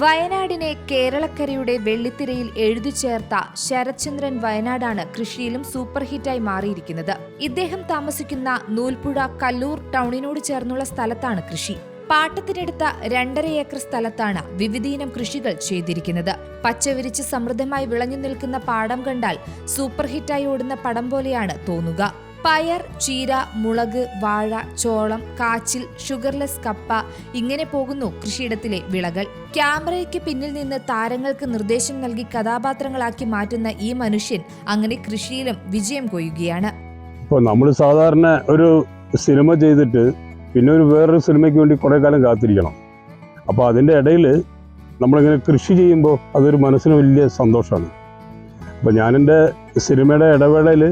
വയനാടിനെ കേരളക്കരയുടെ വെള്ളിത്തിരയിൽ എഴുതി ചേർത്ത ശരത്ചന്ദ്രൻ വയനാടാണ് കൃഷിയിലും സൂപ്പർ ഹിറ്റായി മാറിയിരിക്കുന്നത്. ഇദ്ദേഹം താമസിക്കുന്ന നൂൽപ്പുഴ കല്ലൂർ ടൗണിനോട് ചേർന്നുള്ള സ്ഥലത്താണ് കൃഷി. പാട്ടത്തിനെടുത്ത രണ്ടര ഏക്കർ സ്ഥലത്താണ് വിവിധയിനം കൃഷികൾ ചെയ്തിരിക്കുന്നത്. പച്ചവിരിച്ച് സമൃദ്ധമായി വിളഞ്ഞു നിൽക്കുന്ന പാടം കണ്ടാൽ സൂപ്പർ ഹിറ്റായി ഓടുന്ന പടം പോലെയാണ് തോന്നുക. പയർ ചീര മുളക് വാഴ ചോളം കാച്ചിൽ ഷുഗർലെസ് കപ്പ ഇങ്ങനെ പോകുന്നു കൃഷിയിടത്തിലെ വിളകൾ. ക്യാമറയ്ക്ക് പിന്നിൽ നിന്ന് താരങ്ങൾക്ക് നിർദ്ദേശം നൽകി കഥാപാത്രങ്ങളാക്കി മാറ്റുന്ന ഈ മനുഷ്യൻ അങ്ങനെ കൃഷിയിലും വിജയം കൊയ്യുകയാണ്. നമ്മൾ സാധാരണ ഒരു സിനിമ ചെയ്തിട്ട് പിന്നെ ഒരു വേറൊരു സിനിമയ്ക്ക് വേണ്ടി കുറേ കാലം കാത്തിരിക്കണം. അപ്പോൾ അതിന്റെ ഇടയിൽ നമ്മളിങ്ങനെ കൃഷി ചെയ്യുമ്പോൾ അതൊരു മനസ്സിന് വലിയ സന്തോഷമാണ്. അപ്പോൾ ഞാനെന്റെ സിനിമയുടെ ഇടവേളയിൽ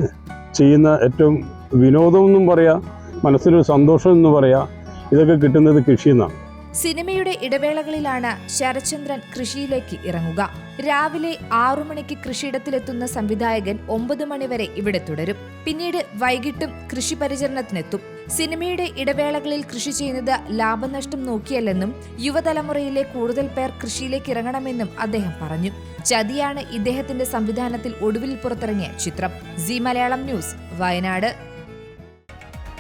ചെയ്യുന്ന ഏറ്റവും വിനോദം എന്നും പറയാം മനസ്സിനൊരു സന്തോഷം എന്ന് പറയാം. ഇതൊക്കെ കിട്ടുന്നത് കൃഷിയിൽ നിന്നാണ് സിനിമയുടെ ഇടവേളകളിലാണ് ശരചന്ദ്രൻ കൃഷിയിലേക്ക് ഇറങ്ങുക. രാവിലെ ആറു മണിക്ക് കൃഷിയിടത്തിലെത്തുന്ന സംവിധായകൻ ഒമ്പത് മണിവരെ ഇവിടെ തുടരും. പിന്നീട് വൈകിട്ടും കൃഷി പരിചരണത്തിനെത്തും സിനിമയുടെ ഇടവേളകളിൽ കൃഷി ചെയ്യുന്നത് ലാഭനഷ്ടം നോക്കിയല്ലെന്നും യുവതലമുറയിലെ കൂടുതൽ പേർ കൃഷിയിലേക്ക് ഇറങ്ങണമെന്നും അദ്ദേഹം പറഞ്ഞു. ചതിയാണ് ഇദ്ദേഹത്തിന്റെ സംവിധാനത്തിൽ ഒടുവിൽ പുറത്തിറങ്ങിയ ചിത്രം. C Malayalam news Wayanad.